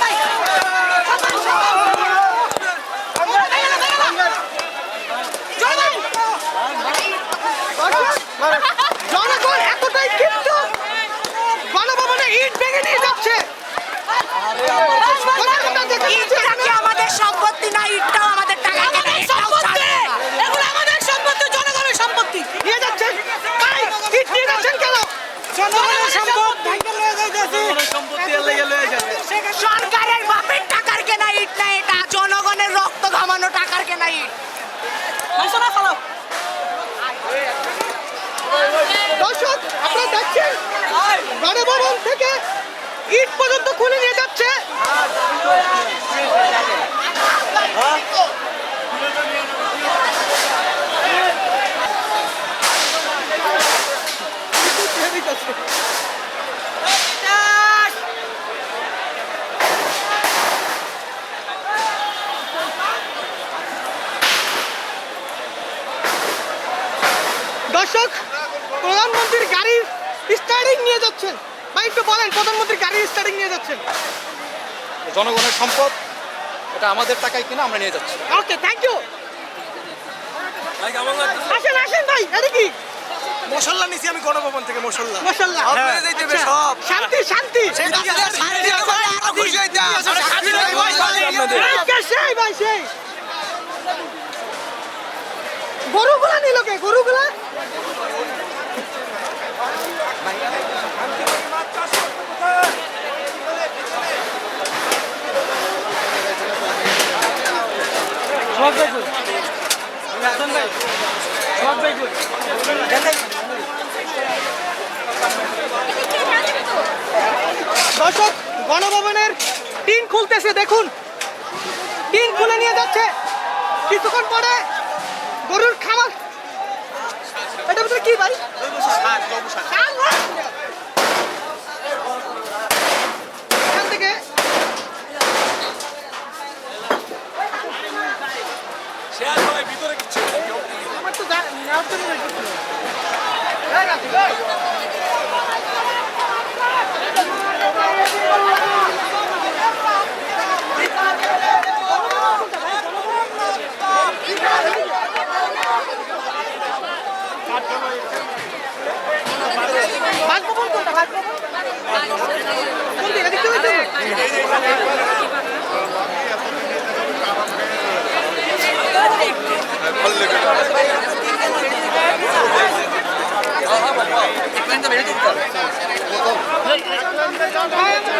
ভাই। জনগণ এতটাই ক্ষিপ্ত। ইট ভেঙে নিয়ে যাচ্ছে। আমাদের সম্পত্তি না ইটটাও আমাদের টাকা কেনা ইটটাও ছাড়বে না। এগুলো আমাদের সম্পত্তি জনগণের সম্পত্তি। নিয়ে যাচ্ছেন ইট নিয়ে যাচ্ছেন কেন? জনগণের সম্পদ ভেঙে নিয়ে যাইতেছে সরকারের বাপের টাকার কেনা ইট না এটা জনগণের রক্ত ঘামানো টাকার কেনা ইট ঘোষণা ফেলো দর্শক আপনারা দেখছেন গণভবন থেকে ইট পর্যন্ত খুলে নিয়ে যাচ্ছে। দর্শক প্রধানমন্ত্রীর গাড়ির স্টার্টিং নিয়ে যাচ্ছেন ভাই একটু বলেন প্রধানমন্ত্রীর গাড়ির স্টার্টিং নিয়ে যাচ্ছেন জনগণের সম্পদ এটা আমাদের টাকায় কিনা আমরা নিয়ে যাচ্ছি ওকে থ্যাংক ইউ আসেন আসেন ভাই এটা কি মশাল্লা নিছি আমি গণভবন থেকে মশাল্লা মাশাআল্লাহ হ্যাঁ। যাইতে হবে সব। শান্তি শান্তি এই কে সেই ভাই সেই গরুগুলা নিল কে গরুগুলা দর্শক, গণভবনের টিন খুলতেছে, দেখুন। টিন খুলে নিয়ে যাচ্ছে। কিছুক্ষণ পরে গরুর এটার ভিতরে কি ভাই শাল না? এখান থেকে আমার বাসভবন কোনটা বাসভবন কোন দিকে এদিক থেকে যাব?